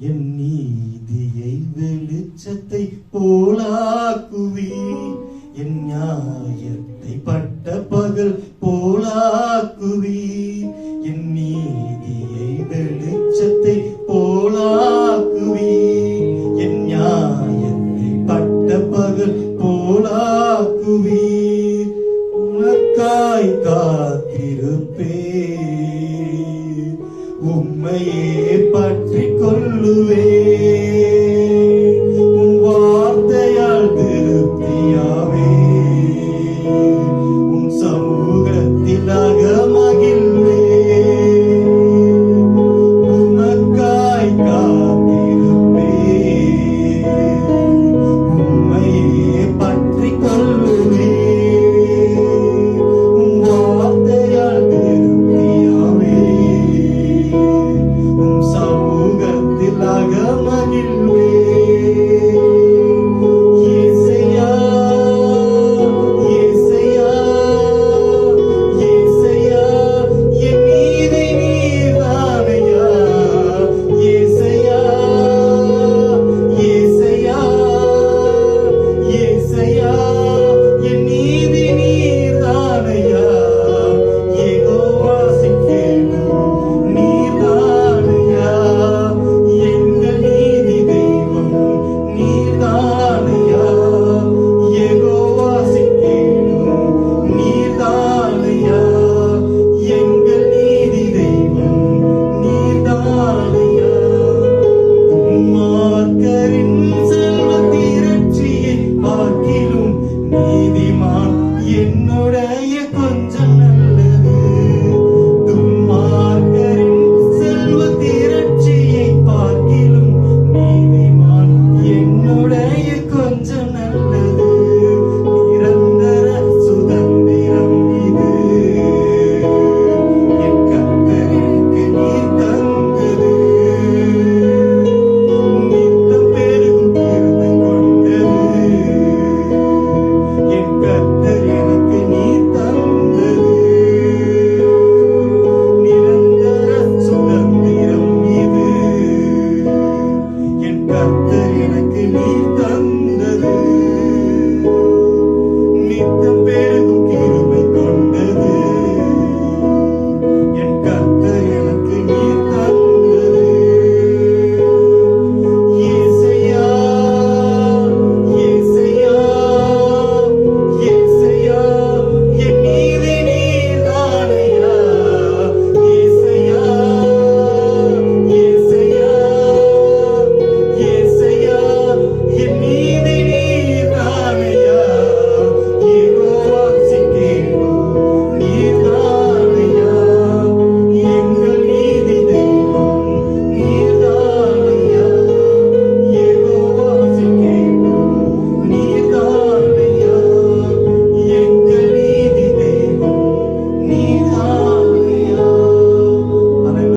என் நீதியை வெளிச்சத்தை போலாக்குவி என் நியாயத்தை பட்ட பகல் போலாக்குவி என் நீதியை வெளிச்சத்தை போலாக்குவி என் நியாயத்தை பட்ட பகல் போலாக்குவி உனக்காய் காத்திருப்பே உண்மையே பற்றி കൊള്ളുവേ. 困着呢。keep the